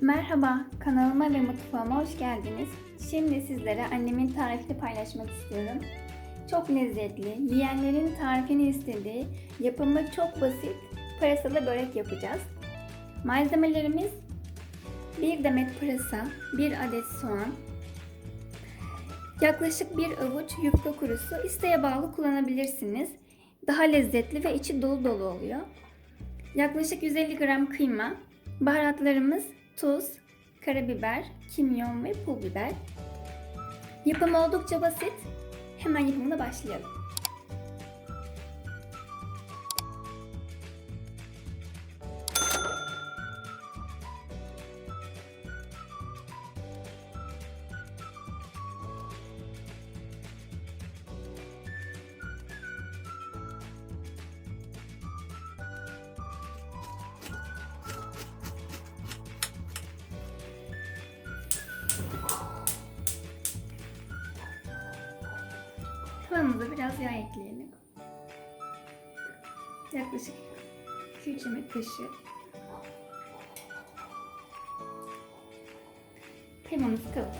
Merhaba, kanalıma ve mutfağıma hoş geldiniz. Şimdi sizlere annemin tarifini paylaşmak istiyorum. Çok lezzetli, yiyenlerin tarifini istediği, yapımı çok basit, pırasalı börek yapacağız. Malzemelerimiz 1 demet pırasa, 1 adet soğan, yaklaşık 1 avuç yufka kurusu, isteğe bağlı kullanabilirsiniz. Daha lezzetli ve içi dolu dolu oluyor. Yaklaşık 150 gram kıyma, baharatlarımız tuz, karabiber, kimyon ve pul biber. Yapımı oldukça basit. Hemen yapımına başlayalım. Tavamıza biraz yağ ekleyelim. Yaklaşık 2-3 yemek kaşığı. Kıymamızı kavuralım.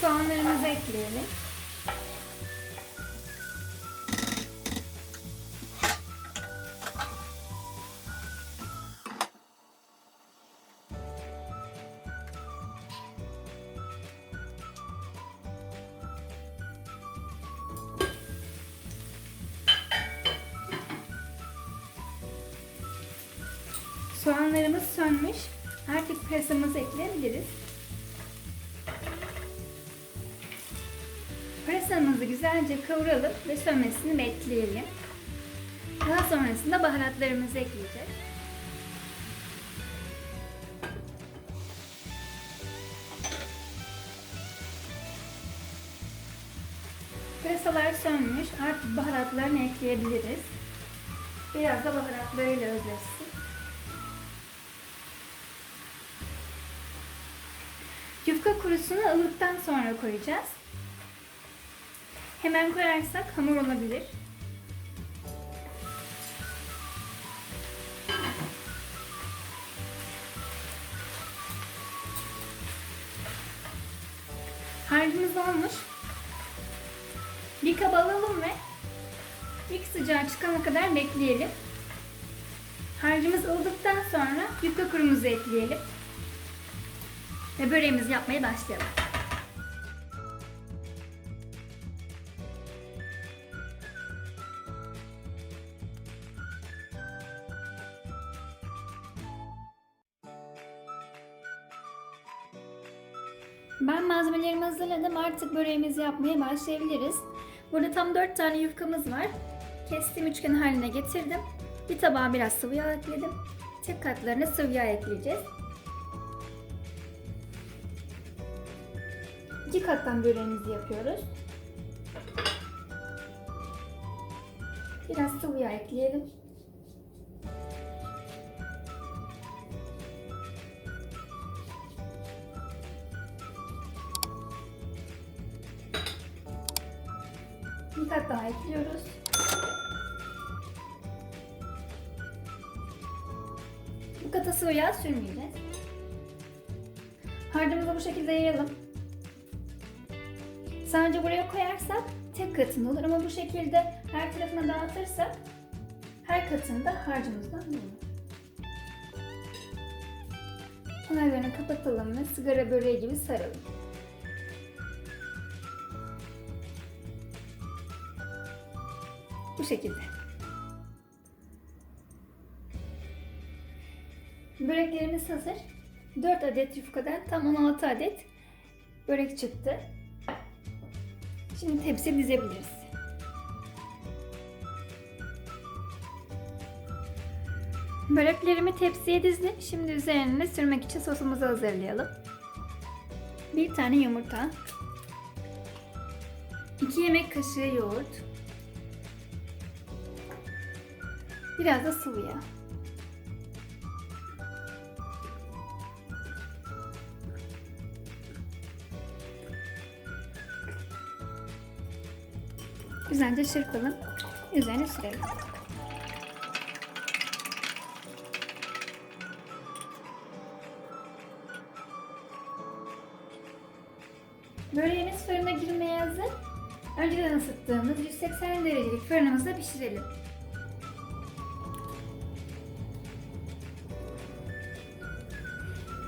Soğanlarımızı ekleyelim. Soğanlarımız sönmüş. Artık pırasamızı ekleyebiliriz. Pırasamızı güzelce kavuralım ve sönmesini bekleyelim. Daha sonrasında baharatlarımızı ekleyeceğiz. Pırasalar sönmüş. Artık baharatlarını ekleyebiliriz. Biraz da baharatlarıyla özleşsin. Yufka kurusunu ılıktan sonra koyacağız. Hemen koyarsak hamur olabilir. Harcımız olmuş. Bir kaba alalım ve ilk sıcağı çıkana kadar bekleyelim. Harcımız ıldıktan sonra yufka kurumuzu ekleyelim. Ve böreğimizi yapmaya başlayalım. Ben malzemelerimi hazırladım. Artık böreğimizi yapmaya başlayabiliriz. Burada tam 4 tane yufkamız var. Kestim üçgen haline getirdim. Bir tabağa biraz sıvı yağ ekledim. Tek katlarına sıvı yağ ekleyeceğiz. İki kattan böreğimizi yapıyoruz. Biraz sıvı yağ ekleyelim. Bir kat daha ekliyoruz. Bu kata sıvı yağ sürmeyeceğiz. Harcımızı bu şekilde yayalım. Sadece buraya koyarsak tek katında olur ama bu şekilde her tarafına dağıtırsak her katında harcımızdan bulunur. Kenarlarını kapatalım ve sigara böreği gibi saralım. Bu şekilde. Böreklerimiz hazır. 4 adet yufkadan tam 16 adet börek çıktı. Şimdi tepsiye dizebiliriz. Böreklerimi tepsiye dizdim. Şimdi üzerine sürmek için sosumuzu hazırlayalım. Bir tane yumurta. 2 yemek kaşığı yoğurt. Biraz da sıvı yağ. Güzelce çırpalım. Üzerine sürelim. Böreğimiz fırına girmeye hazır. Önceden ısıttığımız 180 derecelik fırınımızda pişirelim.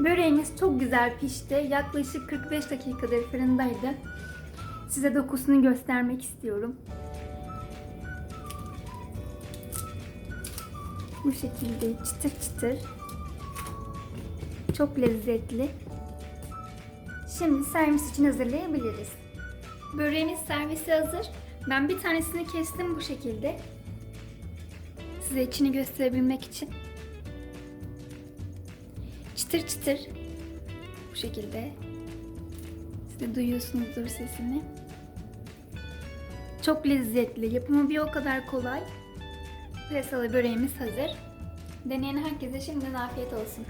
Böreğimiz çok güzel pişti. Yaklaşık 45 dakikadır fırındaydı. Size dokusunu göstermek istiyorum. Bu şekilde çıtır çıtır. Çok lezzetli. Şimdi servis için hazırlayabiliriz. Böreğimiz servise hazır. Ben bir tanesini kestim bu şekilde. Size içini gösterebilmek için. Çıtır çıtır. Bu şekilde. Siz de duyuyorsunuzdur sesini. Çok lezzetli. Yapımı bir o kadar kolay. Pırasalı böreğimiz hazır. Deneyen herkese şimdiden afiyet olsun.